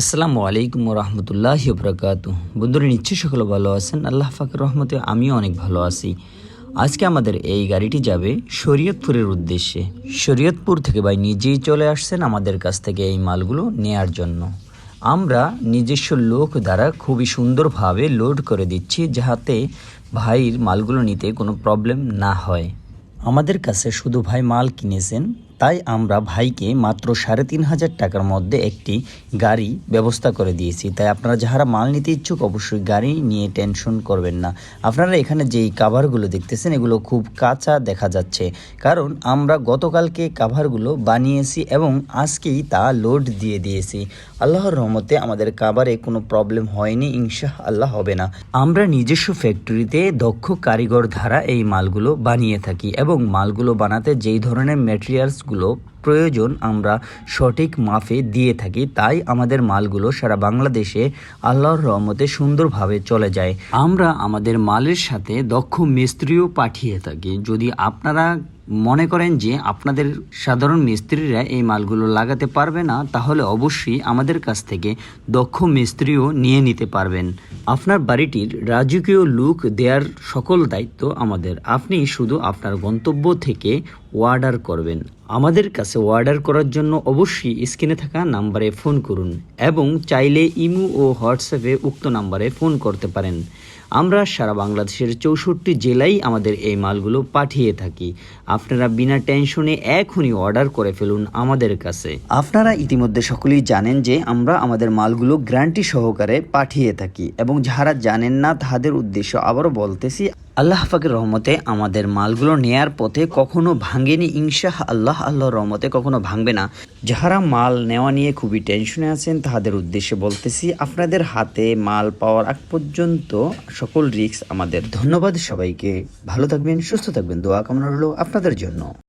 আসসালামু আলাইকুম রহমতুল্লাহ বরকাত বন্ধুরা, নিশ্চয়ই সকলে ভালো আছেন? আল্লাহ ফাকর রহমতে আমিও অনেক ভালো আছি। আজকে আমাদের এই গাড়িটি যাবে শরীয়তপুরের উদ্দেশ্যে। শরীয়তপুর থেকে ভাই নিজেই চলে আসছেন আমাদের কাছ থেকে এই মালগুলো নেয়ার জন্য। আমরা নিজস্ব লোক দ্বারা খুবই সুন্দরভাবে লোড করে দিচ্ছি যাহাতে ভাইয়ের মালগুলো নিতে কোনো প্রবলেম না হয়। আমাদের কাছে শুধু ভাই মাল কিনেছেন তাই আমরা ভাইকে মাত্র সাড়ে তিন হাজার টাকার মধ্যে একটি গাড়ি ব্যবস্থা করে দিয়েছি। তাই আপনারা যারা মাল নিতে ইচ্ছুক অবশ্যই গাড়ি নিয়ে টেনশন করবেন না। আপনারা এখানে যেই কাভারগুলো দেখতেছেন, এগুলো খুব কাঁচা দেখা যাচ্ছে। কারণ আমরা গতকালকে কাভারগুলো বানিয়েছি এবং আজকেই তা লোড দিয়ে দিয়েছি। আল্লাহর রহমতে আমাদের কাভারে কোনো প্রবলেম হয়নি ইনশা আল্লাহ হবে না। আমরা নিজস্ব ফ্যাক্টরিতে দক্ষ কারিগর দ্বারা এই মালগুলো বানিয়ে থাকি এবং মালগুলো বানাতে যেই ধরনের ম্যাটেরিয়ালসগুলো প্রয়োজন আমরা সঠিক মাফে দিয়ে থাকি, তাই আমাদের মালগুলো সারা বাংলাদেশে আল্লাহর রহমতে সুন্দরভাবে চলে যায়। আমরা আমাদের মালের সাথে দক্ষ মিস্ত্রিও পাঠিয়ে থাকি। যদি আপনারা মনে করেন যে আপনাদের সাধারণ মিস্ত্রিরা এই মালগুলো লাগাতে পারবে না, তাহলে অবশ্যই আমাদের কাছ থেকে দক্ষ মিস্ত্রিও নিয়ে নিতে পারবেন। আপনার বাড়িটির রাজকীয় লুক দেওয়ার সকল দায়িত্ব আমাদের। আপনি শুধু আপনার গন্তব্য থেকে অর্ডার করবেন। আমাদের কাছে অর্ডার করার জন্য অবশ্যই স্ক্রিনে থাকা নাম্বারে ফোন করুন এবং চাইলে ইমু ও হোয়াটসঅ্যাপে উক্ত নাম্বারে ফোন করতে পারেন। আমরা সারা বাংলাদেশের চৌষট্টি জেলায় আমাদের এই মালগুলো পাঠিয়ে থাকি। আপনারা বিনা টেনশনে এখনই অর্ডার করে ফেলুন আমাদের কাছে। আপনারা ইতিমধ্যে সকলেই জানেন যে আমরা আমাদের মালগুলো গ্যারান্টি সহকারে পাঠিয়ে থাকি এবং যারা জানেন না তাদের উদ্দেশ্য আবারও বলতেছি আল্লাহ পাকের রহমতে আমাদের মালগুলো নেয়ার পথে কখনো ভাঙেনি। ইনশাহ আল্লাহ আল্লাহ রহমতে কখনো ভাঙবে না। যাহারা মাল নেওয়া নিয়ে খুবই টেনশনে আছেন, তাহাদের উদ্দেশ্যে বলতেছি, আপনাদের হাতে মাল পাওয়ার আগ পর্যন্ত সকল রিক্স আমাদের। ধন্যবাদ সবাইকে। ভালো থাকবেন, সুস্থ থাকবেন। দোয়া কামনা রইল আপনাদের জন্য।